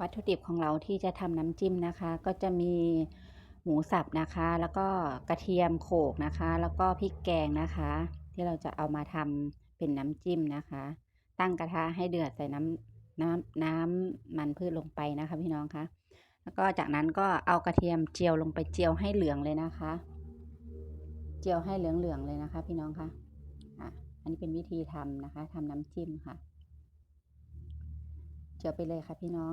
วัตถุดิบของเราที่จะทำน้ำจิ้มนะคะ ก็จะมีหมูสับนะคะ แล้วก็กระเทียมโขกนะคะ แล้วก็พริกแกงนะคะ ที่เราจะเอามาทำเป็นน้ำจิ้มนะคะ ตั้งกระทะให้เดือดใส่น้ำน้ำน้ำมันพืชลงไปนะคะ พี่น้องคะแล้วก็จากนั้นก็เอากระเทียมเจียวลงไปเจียวให้เหลืองเลยนะคะ เจียวให้เหลืองๆเลยนะคะ พี่น้องคะอะอันนี้เป็นวิธีทำนะคะทำน้ำจิ้มค่ะเจียวไปเลยค่ะพี่น้อง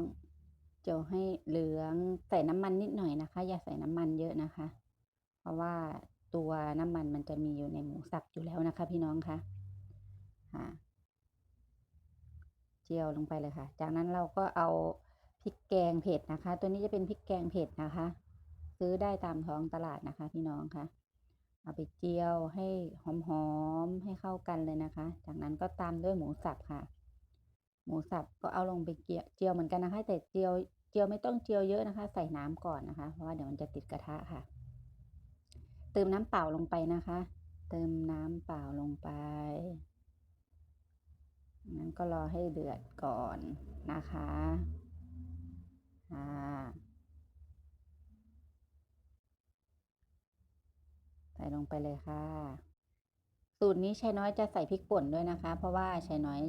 จียวให้เหลืองใส่น้ำมันนิดหน่อยนะคะ อย่าใส่น้ำมันเยอะนะคะ เพราะว่าตัวน้ำมันมันจะมีอยู่ในหมูสับอยู่แล้วนะคะ พี่น้องคะค่ะเจียวลงไปเลยค่ะ จากนั้นเราก็เอาพริกแกงเผ็ดนะคะ ตัวนี้จะเป็นพริกแกงเผ็ดนะคะ ซื้อได้ตามท้องตลาดนะคะ พี่น้องคะเอาไปเจียวให้หอมๆให้เข้ากันเลยนะคะ จากนั้นก็ตามด้วยหมูสับค่ะหมูสับก็เอาลงไปเจียวเจียวเหมือนกันนะคะ แต่เจียว เจียวไม่ต้องเจียวเยอะนะคะ ใส่น้ำก่อนนะคะ เพราะว่าเดี๋ยวมันจะติดกระทะค่ะ เติมน้ำเปล่าลงไปนะคะ เติมน้ำเปล่าลงไปนั้นก็รอให้เดือดก่อนนะคะอ่าใส่ลงไปเลยค่ะ สูตรนี้ชายน้อยจะใส่พริกป่นด้วยนะคะ เพราะว่าชายน้อย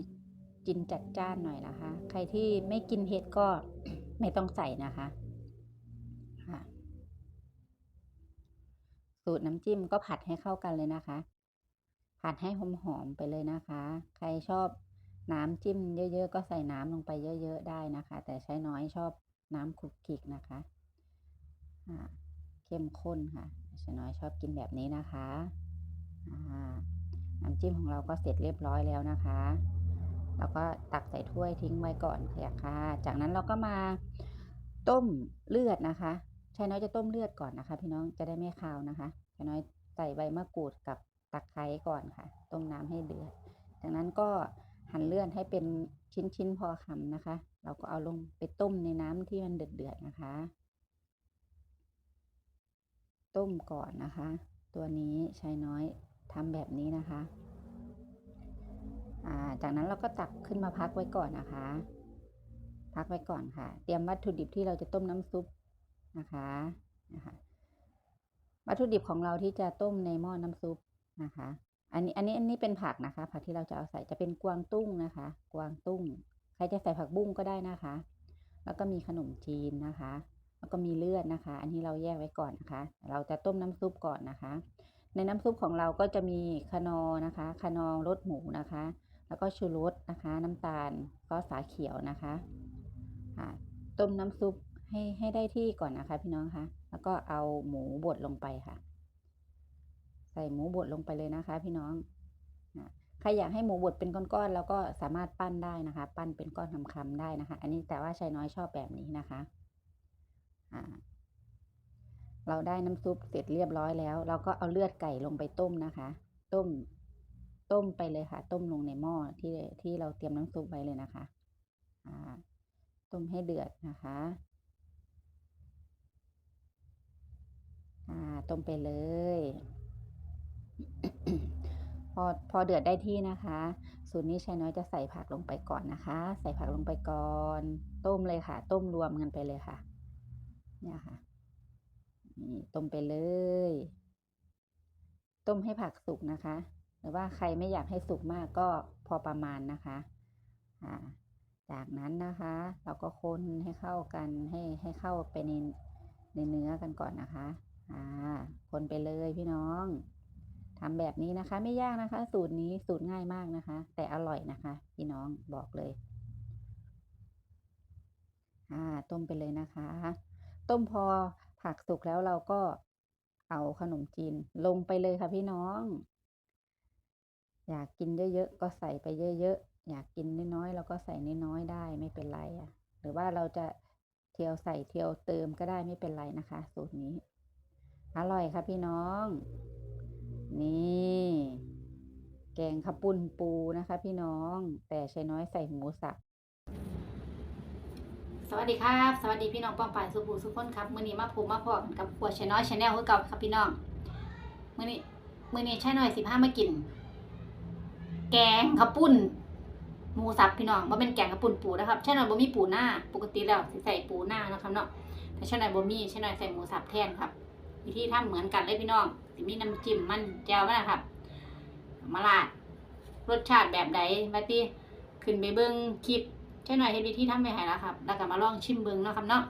กินจัดจ้านหน่อยนะคะ ใครที่ไม่กินเผ็ดก็ ไม่ต้องใส่นะคะค่ะสูตรน้ำจิ้มก็ผัดให้เข้ากันเลยนะคะ ผัดให้หอมๆไปเลยนะคะ ใครชอบน้ำจิ้มเยอะ ๆ ก็ใส่น้ำลงไปเยอะ ๆ ได้นะคะ แต่ใช้น้อยชอบน้ำคลุกคลิกนะคะเข้มข้นค่ะใช้น้อยชอบกินแบบนี้นะคะน้ำจิ้มของเราก็เสร็จเรียบร้อยแล้วนะคะ แล้วก็ตักใส่ถ้วยทิ้งไว้ก่อนค่ะ จากนั้นเราก็มาต้มเลือดนะคะชายน้อยจะต้มเลือดก่อนนะคะ พี่น้องจะได้ไม่คาวนะคะชายน้อยใส่ใบมะกรูดกับตะไคร้ก่อนค่ะ ต้มน้ำให้เดือดจากนั้นก็หั่นเลือดให้เป็นชิ้นๆพอคำนะคะ เราก็เอาลงไปต้มในน้ำที่มันเดือดๆนะคะ ต้มก่อนนะคะ ตัวนี้ชายน้อยทำแบบนี้นะคะ จากนั้นเราก็ตักขึ้นมาพักไว้ก่อนนะคะ พักไว้ก่อนค่ะ เตรียมวัตถุดิบที่เราจะต้มน้ำซุปนะคะนะคะ วัตถุดิบของเราที่จะต้มในหม้อน้ำซุปนะคะ อันนี้อันนี้อันนี้เป็นผักนะคะ ผักที่เราจะเอาใส่จะเป็นกวางตุ้งนะคะ กวางตุ้ง ใครจะใส่ผักบุ้งก็ได้นะคะ แล้วก็มีขนมจีนนะคะ แล้วก็มีเลือดนะคะ อันนี้เราแยกไว้ก่อนนะคะ เราจะต้มน้ำซุปก่อนนะคะ ในน้ำซุปของเราก็จะมีคนอนะคะ คนอรสหมูนะคะ แล้วก็ชูรสนะคะ น้ำตาลก็สาเขียวนะคะค่ะต้มน้ำซุปให้ให้ได้ที่ก่อนนะคะ พี่น้องคะแล้วก็เอาหมูบดลงไปค่ะ ใส่หมูบดลงไปเลยนะคะ พี่น้องใครอยากให้หมูบดเป็นก้อนๆแล้วก็สามารถปั้นได้นะคะ ปั้นเป็นก้อนคำๆได้นะคะ อันนี้แต่ว่าชายน้อยชอบแบบนี้นะคะอ่าเราได้น้ำซุปเสร็จเรียบร้อยแล้ว เราก็เอาเลือดไก่ลงไปต้มนะคะ ต้ม ต้มไปเลยค่ะ ต้มลงในหม้อที่ที่เราเตรียมน้ำซุปไว้เลยนะคะอ่าต้มให้เดือดนะคะอ่าต้มไปเลย พอพอเดือดได้ที่นะคะ สูตรนี้ชายน้อยจะใส่ผักลงไปก่อนนะคะ ใส่ผักลงไปก่อน ต้มเลยค่ะ ต้มรวมกันไปเลยค่ะ เนี่ยค่ะนี่ต้มไปเลย ต้มให้ผักสุกนะคะ หรือว่าใครไม่อยากให้สุกมากก็พอประมาณนะคะอ่าจากนั้นนะคะ เราก็คนให้เข้ากันให้ให้เข้าไปในในเนื้อกันก่อนนะคะอ่าคนไปเลยพี่น้องทำแบบนี้นะคะ ไม่ยากนะคะ สูตรนี้สูตรง่ายมากนะคะ แต่อร่อยนะคะ พี่น้องบอกเลยอ่าต้มไปเลยนะคะ ต้มพอผักสุกแล้วเราก็เอาขนมจีนลงไปเลยค่ะพี่น้อง อยากกินเยอะๆก็ใส่ไปเยอะๆอยากกินน้อยๆเราก็ใส่น้อยๆได้ไม่เป็นไรอะหรือว่าเราจะเทียวใส่เทียวเติมก็ได้ไม่เป็นไรนะคะ สูตรนี้ อร่อยค่ะพี่น้อง นี่ แกงข้าวปุ้นปูนะคะ พี่น้องแต่ใช้น้อยใส่หมูสับสวัสดีครับ สวัสดีพี่น้องป้องปายสุภูสุขคนครับมื้อนี้มาพบมาพอกันกับครัวชน้อยชาแนลคือเก่าครับพี่น้องมื้อนี้มื้อนี้ชาน้อยสิพามากิน แกงข้าวปุ้นหมูสับพี่น้องบ่เป็นแกงกับปุ่นปูนะครับใช่หน่อยบ่มีปูหน้าปกติแล้วใส่ปูหน้านะครับเนาะแต่ใช่หน่อยบ่มีใช่หน่อยใส่หมูสับแทนครับ วิธีทำเหมือนกันเลยพี่น้องสิมีน้ำจิ้มมันแจ่วนะครับมาลาดรสชาติแบบใดบัดนี้ขึ้นไปเบิ่งคลิปใช่หน่อยเฮ็ดวิธีทำไปให้แล้วครับ แล้วก็มาลองชิมเบิ่งเนาะครับเนาะ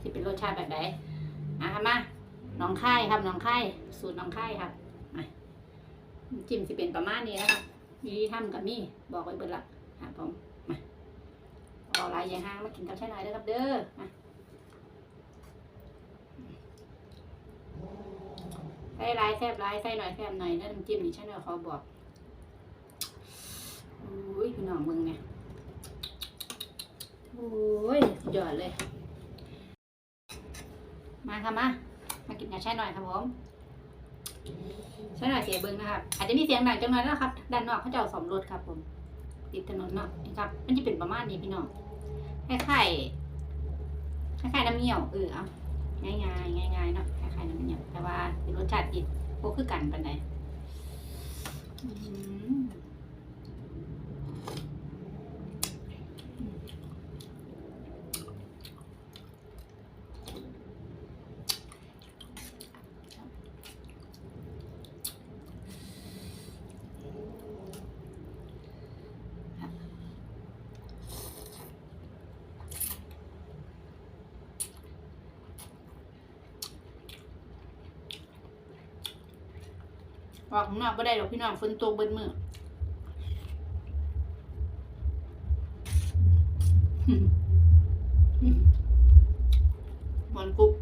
สิเป็นรสชาติแบบใดอะครับมาน้องค่ครับน้องค่สูตรน้องค่ครับจิ้มสิเป็นประมาณนี้นะครับ วิธีทำกับมี่บอกไว้เบิดละครับผมมาเอาลายยายห้างมากินกับใช่หน่อยเด้อครับเด้อมาใส่ร้ายแซบร้ายใส่หน่อยแซบหน่อยแล้วน้ำจิ้มนี่ใช่ไหมเขาบอกอุ้ยพี่น้องมึงเนี่ยโอ้ยสุดยอดเลย มาค่ะมา มากินกันใช่หน่อยครับผม ช่หน่อยเสียเบิ้งนะครับ อาจจะมีเสียงดังจังหน่อยนะครับ ด้านนอกเขาจะเอาสอมรถครับผม ติดถนนเนาะนี่ครับ มันจะเป็นประมาณนี้พี่น้องคล้ายๆคล้ายๆน้ำเงี้ยวเออเอาง่ายง่ายง่ายง่ายเนาะคล้ายๆน้ำเนี่ยวแต่ว่าเป็นรสชาติอีกโคคือกันปันใดอื้อหือ ออกข้างนอกก็ได้หรอกพี่น้องฝนตกเบิดมืออื้อหือหวานกรุบ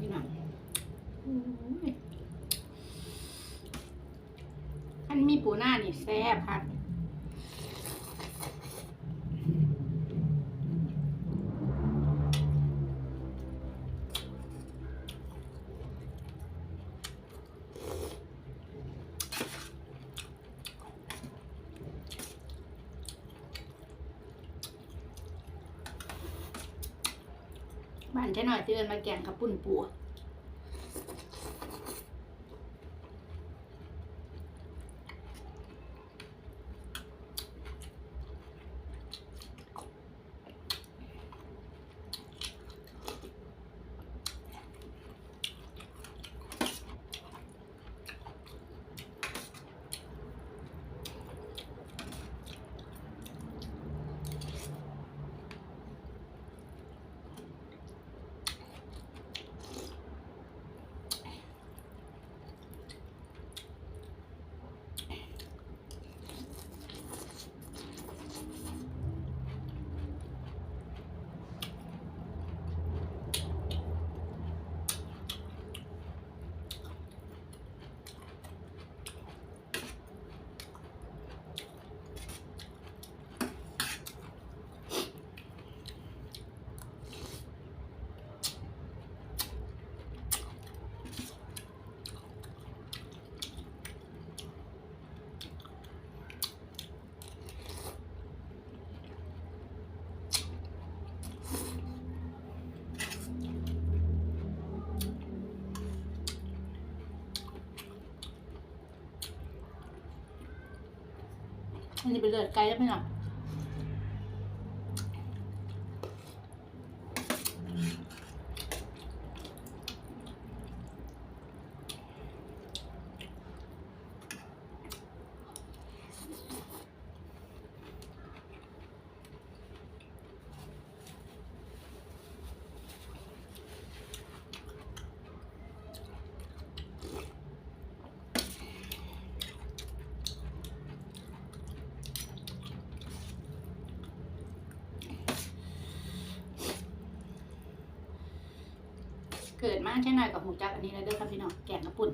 พี่น้องอ้ยอันมีปูหน้านี่แซ่บค่ะ บ้านใช่หน่อยที่เอินมาแกงขับปุ่นปู มันจะเป็นเลือดไก่แล้วพี่น้องเใช่หน่อยกับหมูจักอันนี้เลยเด้อครับพี่น้องแกงกระปุ่น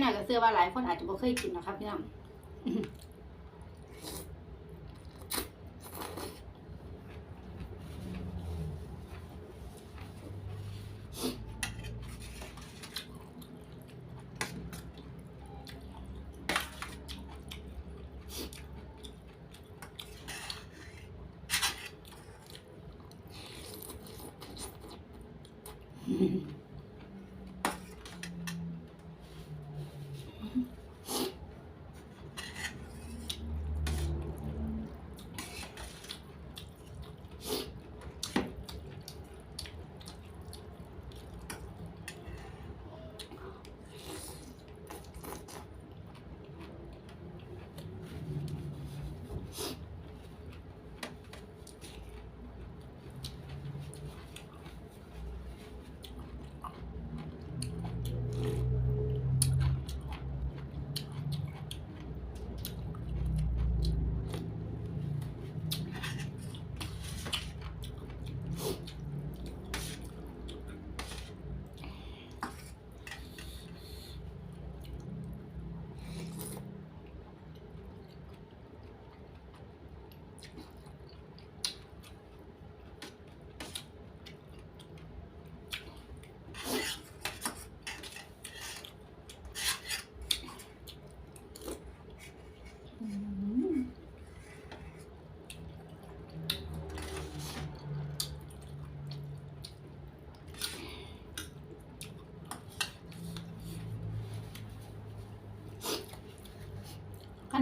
หน่อยก็เชื่อว่าหลายคนอาจจะบ่เคยกินนะครับพี่น้องขั้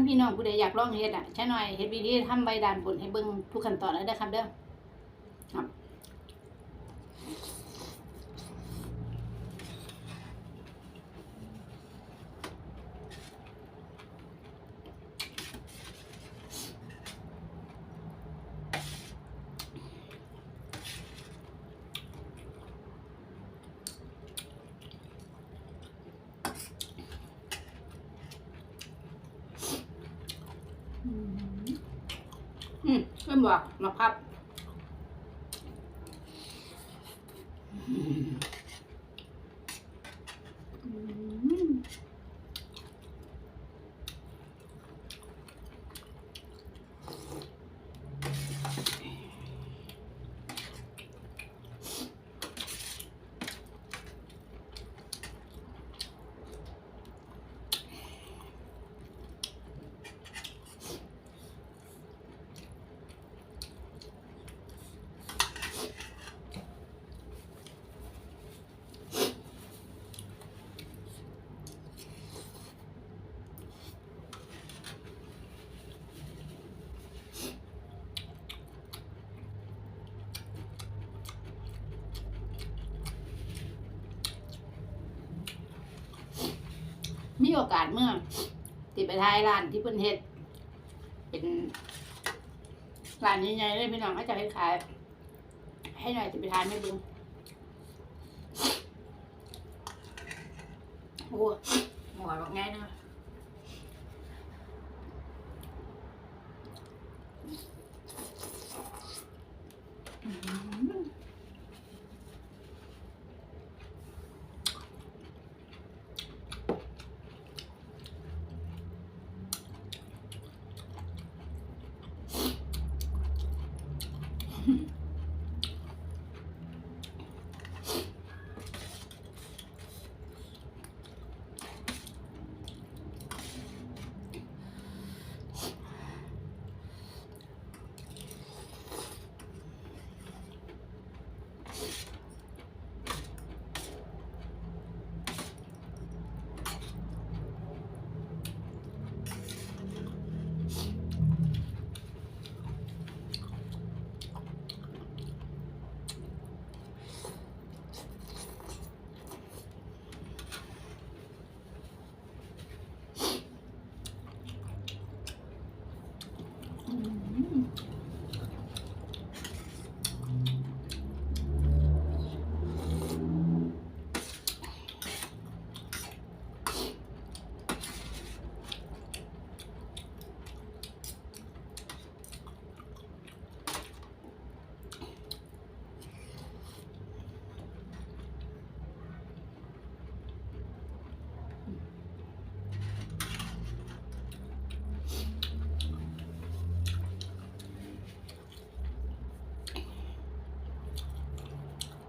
พี่น้องผู้ใดอยากลองเฮ็ดอะใช่หน่อยเฮ็ดวิธีทำใบดานบนให้เบิ่งทุกขั้นตอนเลยเด้ครับเด้อครับ บอกมาพับอืมอืมมี โอกาสเมื่อติดไปทายร้านที่เพิ่นเฮ็ด เป็นร้านใหญ่ๆเลยพี่น้องเขาจะให้ขาย ให้หน่อยติไปทายไม่บึงโอ้หมอบอกง่ายนะ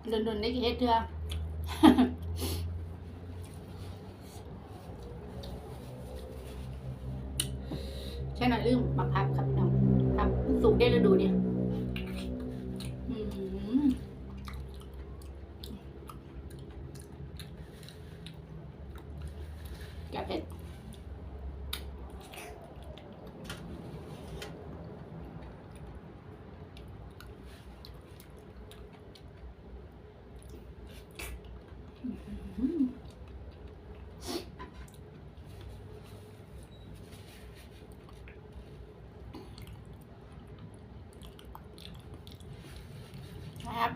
โดนๆได้กี่เฮ็ดเทื่อ ใช่หน่อยลืมบังคับครับพี่น้องครับสุกได้ฤดูเนี่ยอืมแกะเผ็ดอืมครับ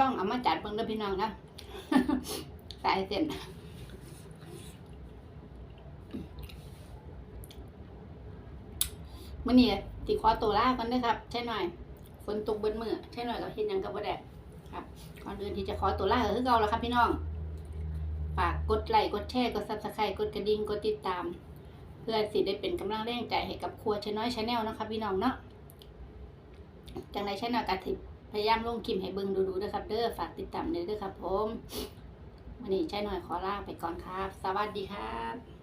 ลองเอามาจัดเบิ่งเด้อพี่น้องนะตายเส้นมื่อนี้ติขอตัวลากันเด้อครับ ใช่หน่อยฝนตกเบิดมือใช่หน่อยก็เฮ็ดหยังกับบ่ได้ครับก่อนอื่นที่จะขอตัวลาก็คือเก่าแล้วครับพี่น้องฝากกดไลค์กดแชร์กด Subscribe กดกระดิ่งกดติดตาม เพื่อสิได้เป็นกำลังแรงใจให้กับครัวชน้อยชาแนลนะครับพี่น้องเนาะจังไรชแนลกะทิ พยายามลงคลิปให้เบิ่งดูๆนะครับ เด้อฝากติดตามเด้อครับผมวันนี้ใช่หน่อยขอลาไปก่อนครับ สวัสดีครับ